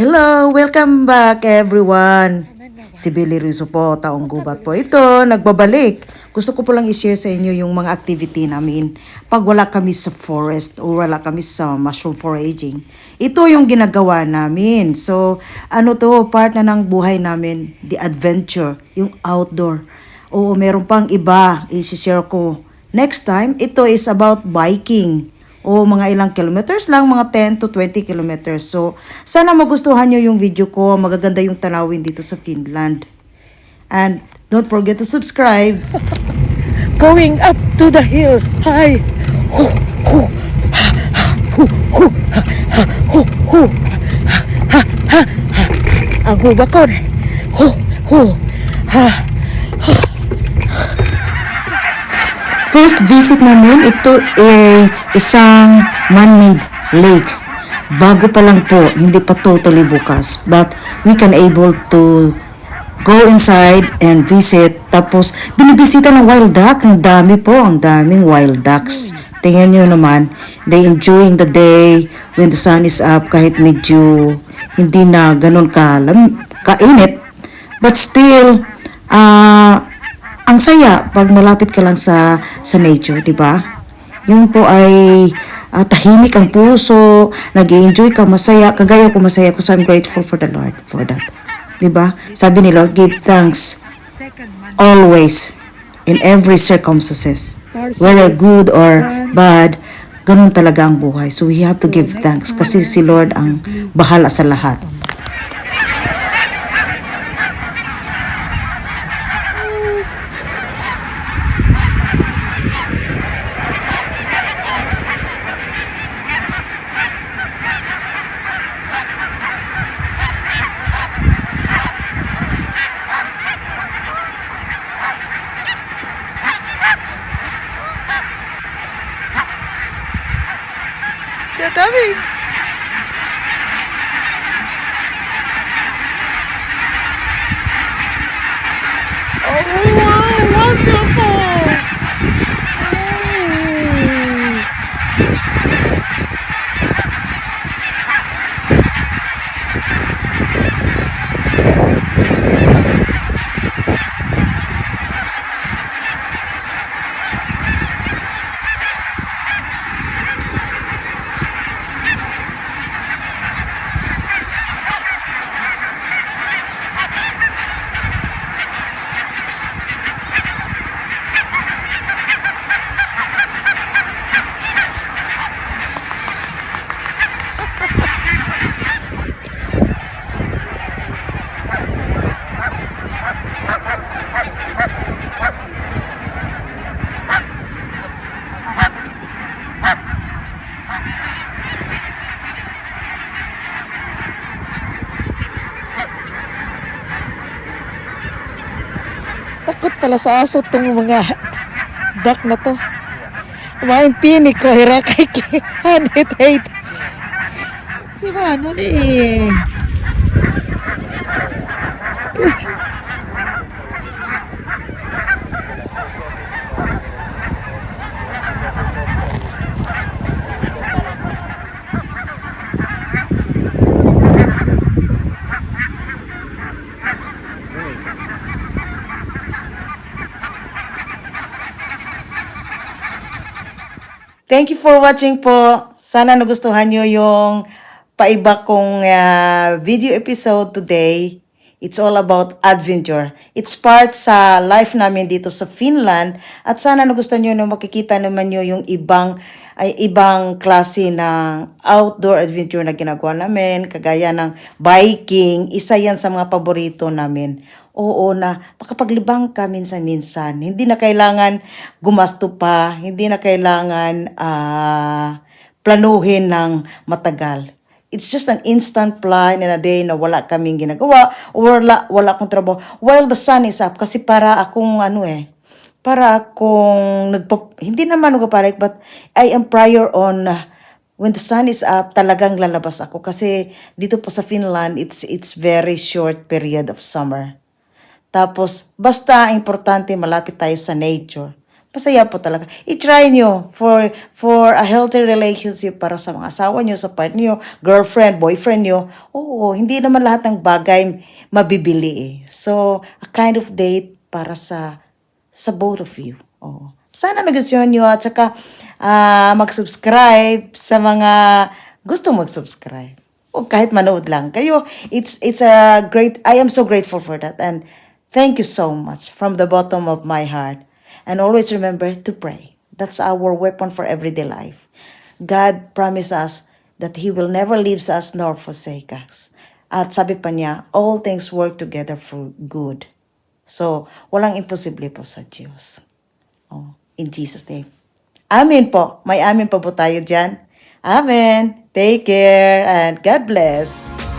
Hello! Welcome back everyone! Si Billy Rizzo po, taong gubat po. Ito, nagbabalik. Gusto ko po lang i-share sa inyo yung mga activity namin pag wala kami sa forest o wala kami sa mushroom foraging. Ito yung ginagawa namin. So, ano to, part na ng buhay namin, the adventure, yung outdoor. Oo, meron pang iba, i-share ko. Next time, ito is about biking o mga ilang kilometers lang, mga 10 to 20 kilometers. So, sana magustuhan nyo yung video ko. Magaganda yung tanawin dito sa Finland. And don't forget to subscribe. going up to the hills. Hi. Hu, hu, ha, ha, hu, hu, ha, ha, ha. Ang hubakon. Hu, hu, ha. First visit namin, ito eh, isang man-made lake. Bago pa lang po, hindi pa totally bukas. But we can able to go inside and visit. Tapos, binibisita ng wild duck. Ang dami po, ang daming wild ducks. Tingnan nyo naman, they enjoying the day when the sun is up kahit medyo hindi na ganun kalam, kainit. But still, ah, ang saya pag malapit ka lang sa sa nature, di ba? Yung po ay ah, tahimik ang puso, nag enjoy ka, masaya, kagaya ko masaya ko, so I'm grateful for the Lord for that. Di ba? Sabi ni Lord, give thanks always in every circumstances, whether good or bad, ganun talaga ang buhay. So we have to give thanks kasi si Lord ang bahala sa lahat. Ang dami. Oh, wow, wonderful. Oh. Takot pala sa aso tong mga duck na to. Kumain pinik ko, hirakay ki. Hanit, hate. Si Mano ni eh. Thank you for watching po. Sana nagustuhan nyo yung paiba kong ah, video episode today. It's all about adventure. It's part sa life namin dito sa Finland. At sana nagustuhan nyo na makikita naman nyo yung ibang ay ibang klase ng outdoor adventure na ginagawa namin, kagaya ng biking, isa yan sa mga paborito namin. Oo na, makapaglibang ka minsan-minsan. Hindi na kailangan gumasto pa, hindi na kailangan ah, planuhin ng matagal. It's just an instant plan in a day na wala kaming ginagawa or wala, wala akong trabaho while the sun is up kasi para akong ano eh, para akong nagpa, hindi naman nagpaparik but I am prior on uh, when the sun is up talagang lalabas ako kasi dito po sa Finland it's it's very short period of summer. Tapos basta importante malapit tayo sa nature. Masaya po talaga. I-try nyo for, for a healthy relationship para sa mga asawa nyo, sa partner nyo, girlfriend, boyfriend nyo. Oo, hindi naman lahat ng bagay mabibili eh. So, a kind of date para sa sa both of you. Oo. Sana nagustuhan nyo at saka ah, mag-subscribe sa mga gustong mag-subscribe. O kahit manood lang kayo. It's it's a great I am so grateful for that and thank you so much from the bottom of my heart. And always remember to pray. That's our weapon for everyday life. God promised us that He will never leave us nor forsake us. At sabi pa niya, all things work together for good. So, walang imposible po sa Diyos. Oh, in Jesus' name. Amen po. May amen pa po tayo dyan. Amen. Take care and God bless.